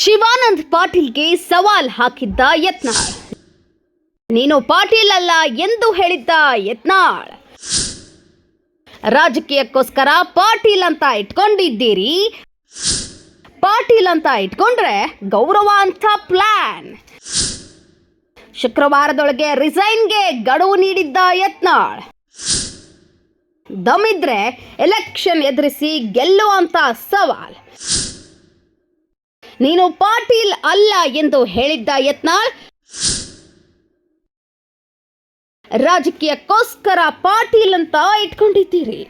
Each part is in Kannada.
ಶಿವಾನಂದ್ ಪಾಟೀಲ್ಗೆ ಸವಾಲ್ ಹಾಕಿದ್ದ ಯತ್ನಾಳ್. ನೀನು ಪಾಟೀಲ್ ಅಲ್ಲ ಎಂದು ಹೇಳಿದ್ದ ಯತ್ನಾಳ್. ರಾಜಕೀಯಕ್ಕೋಸ್ಕರ ಪಾಟೀಲ್ ಅಂತ ಇಟ್ಕೊಂಡಿದ್ದೀರಿ. ಪಾಟೀಲ್ ಅಂತ ಇಟ್ಕೊಂಡ್ರೆ ಗೌರವ ಅಂತ ಪ್ಲಾನ್. ಶುಕ್ರವಾರದೊಳಗೆ ರಿಸೈನ್ಗೆ ಗಡುವು ನೀಡಿದ್ದ ಯತ್ನಾಳ್. ದಮಿದ್ರೆ ಎಲೆಕ್ಷನ್ ಎದುರಿಸಿ ಗೆಲ್ಲುವಂತ ಸವಾಲ್. ನೀನು ಪಾಟೀಲ್ ಅಲ್ಲ ಎಂದು ಹೇಳಿದ್ದ ಯತ್ನಾಳ್. ರಾಜಕೀಯಕ್ಕೋಸ್ಕರ ಪಾಟೀಲ್ ಅಂತ ಇಟ್ಕೊಂಡಿದ್ದೀರಿ.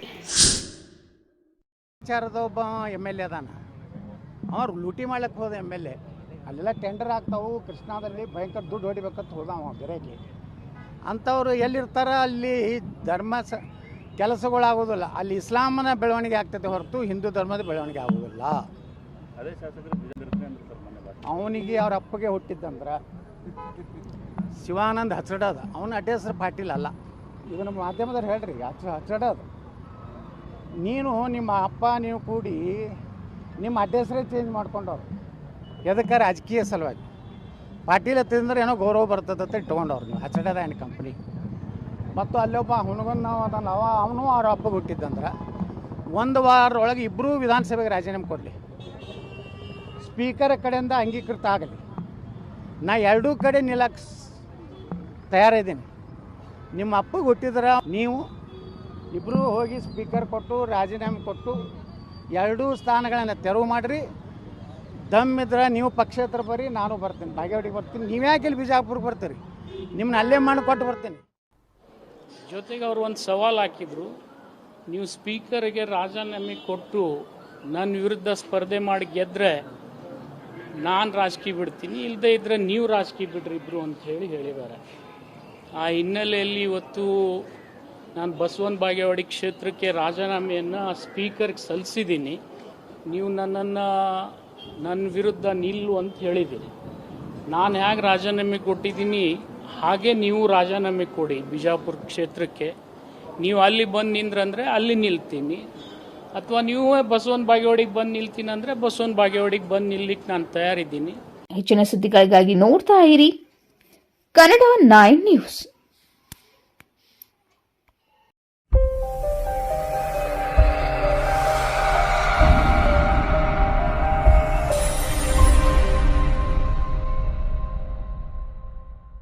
ಒಬ್ಬ ಎಂ ಎಲ್ ಎ ಅದಾನ. ಅವ್ರು ಲೂಟಿ ಮಾಡ್ಲಿಕ್ಕೆ ಹೋದ ಎಂ ಎಲ್ ಎ. ಅಲ್ಲೆಲ್ಲ ಟೆಂಡರ್ ಆಗ್ತಾವು, ಕೃಷ್ಣಾದಲ್ಲಿ ಭಯಂಕರ ದುಡ್ಡು ಹೊಡಿಬೇಕಂತ ಹೋದಾವ ಬೇರೆಗೆ ಅಂಥವ್ರು ಎಲ್ಲಿರ್ತಾರ ಅಲ್ಲಿ ಧರ್ಮ ಸ, ಕೆಲಸಗಳಾಗೋದಿಲ್ಲ. ಅಲ್ಲಿ ಇಸ್ಲಾಮನ ಬೆಳವಣಿಗೆ ಆಗ್ತದೆ ಹೊರತು ಹಿಂದೂ ಧರ್ಮದ ಬೆಳವಣಿಗೆ ಆಗೋದಿಲ್ಲ. ಅವನಿಗೆ ಅವ್ರ ಅಪ್ಪಗೆ ಹುಟ್ಟಿದ್ದಂದ್ರೆ ಶಿವಾನಂದ್ ಹಚ್ಚಡದ. ಅವನ ಅಡ್ಡ ಹೆಸರು ಪಾಟೀಲ್ ಅಲ್ಲ. ಇದನ್ನ ಮಾಧ್ಯಮದವ್ರು ಹೇಳ್ರಿ, ಹಚ್ಚ ಹಚ್ಚಡ ಅದ ನೀನು ನಿಮ್ಮ ಅಪ್ಪ, ನೀವು ಕೂಡಿ ನಿಮ್ಮ ಅಡ್ಡ ಹೆಸರೇ ಚೇಂಜ್ ಮಾಡ್ಕೊಂಡವ್ರು. ಎದಕ್ಕೆ ರಾಜಕೀಯ ಸಲುವಾಗಿ? ಪಾಟೀಲ್ ಹತ್ತಿದ್ರೆ ಏನೋ ಗೌರವ ಬರ್ತದೆ ಅಂತ ಇಟ್ಕೊಂಡವ್ರು ನೀವು, ಹಚ್ಚಡದ ಏನು ಕಂಪ್ನಿ ಮತ್ತು ಅಲ್ಲೊಬ್ಬ ಹುಣಗನ್ ನಾವು ಅದನ್ನ ಅವ ಅವನು ಅವ್ರ ಅಪ್ಪಗೆ ಹುಟ್ಟಿದ್ದಂದ್ರೆ, ಒಂದು ವಾರದೊಳಗೆ ಇಬ್ಬರೂ ವಿಧಾನಸಭೆಗೆ ರಾಜೀನಾಮೆ ಕೊಡಲಿ. ಸ್ಪೀಕರ್ ಕಡೆಯಿಂದ ಅಂಗೀಕೃತ ಆಗಲಿ. ನಾ ಎರಡೂ ಕಡೆ ನಿಲ್ಲಕ್ಕೆ ತಯಾರಿದ್ದೀನಿ. ನಿಮ್ಮ ಅಪ್ಪಗೆ ಹುಟ್ಟಿದ್ರೆ ನೀವು ಇಬ್ಬರೂ ಹೋಗಿ ಸ್ಪೀಕರ್ ಕೊಟ್ಟು, ರಾಜೀನಾಮೆ ಕೊಟ್ಟು, ಎರಡೂ ಸ್ಥಾನಗಳನ್ನು ತೆರವು ಮಾಡಿರಿ. ದಮ್ಮಿದ್ರೆ ನೀವು ಪಕ್ಷೇತರ ಬರ್ರಿ ನಾನು ಬರ್ತೀನಿ. ಬಾಗೇವಾಡಿಗೆ ಬರ್ತೀನಿ. ನೀವು ಯಾಕೆ ಇಲ್ಲಿ ಬಿಜಾಪುರಕ್ಕೆ ಬರ್ತೀರಿ? ನಿಮ್ಮನ್ನ ಅಲ್ಲೇ ಮಾಡಿ ಕೊಟ್ಟು ಬರ್ತೀನಿ. ಜೊತೆಗೆ ಅವರು ಒಂದು ಸವಾಲು ಹಾಕಿದ್ರು. ನೀವು ಸ್ಪೀಕರ್ಗೆ ರಾಜೀನಾಮೆ ಕೊಟ್ಟು ನನ್ನ ವಿರುದ್ಧ ಸ್ಪರ್ಧೆ ಮಾಡಿ ಗೆದ್ದರೆ ನಾನು ರಾಜಕೀಯ ಬಿಡ್ತೀನಿ ಇಲ್ಲದೆ ಇದ್ದರೆ ನೀವು ರಾಜಕೀಯ ಬಿಡ್ರಿ ಇಬ್ರು ಅಂತ ಹೇಳಿ ಹೇಳಿದ್ದಾರೆ. ಆ ಹಿನ್ನೆಲೆಯಲ್ಲಿ ಇವತ್ತು ನಾನು ಬಸವನ ಬಾಗೇವಾಡಿ ಕ್ಷೇತ್ರಕ್ಕೆ ರಾಜೀನಾಮೆಯನ್ನು ಸ್ಪೀಕರ್ಗೆ ಸಲ್ಲಿಸಿದ್ದೀನಿ. ನೀವು ನನ್ನನ್ನು ನನ್ನ ವಿರುದ್ಧ ನಿಲ್ಲು ಅಂತ ಹೇಳಿದ್ದೀನಿ ನಾನು ಹೇಗೆ ರಾಜೀನಾಮೆ ಕೊಟ್ಟಿದ್ದೀನಿ, ಹಾಗೆ ನೀವು ರಾಜೀನಾಮೆ ಕೊಡಿ ಬಿಜಾಪುರ ಕ್ಷೇತ್ರಕ್ಕೆ. ನೀವು ಅಲ್ಲಿ ಬಂದು ನಿಂದ್ರಂದರೆ ಅಲ್ಲಿ ನಿಲ್ತೀನಿ. ಅಥವಾ ನೀವು ಬಸವನ ಬಾಗೇವಾಡಿಗೆ ಬಂದು ನಿಲ್ತೀನಿ ಅಂದ್ರೆ ಬಸವನ ಬಾಗೇವಾಡಿಗೆ ಬಂದು ನಿಲ್ಲಿಕ್ಕೆ ನಾನು ತಯಾರಿದ್ದೀನಿ. ಹೆಚ್ಚಿನ ಸುದ್ದಿಗಳಿಗಾಗಿ ನೋಡ್ತಾ ಇರಿ. Kannada nine news.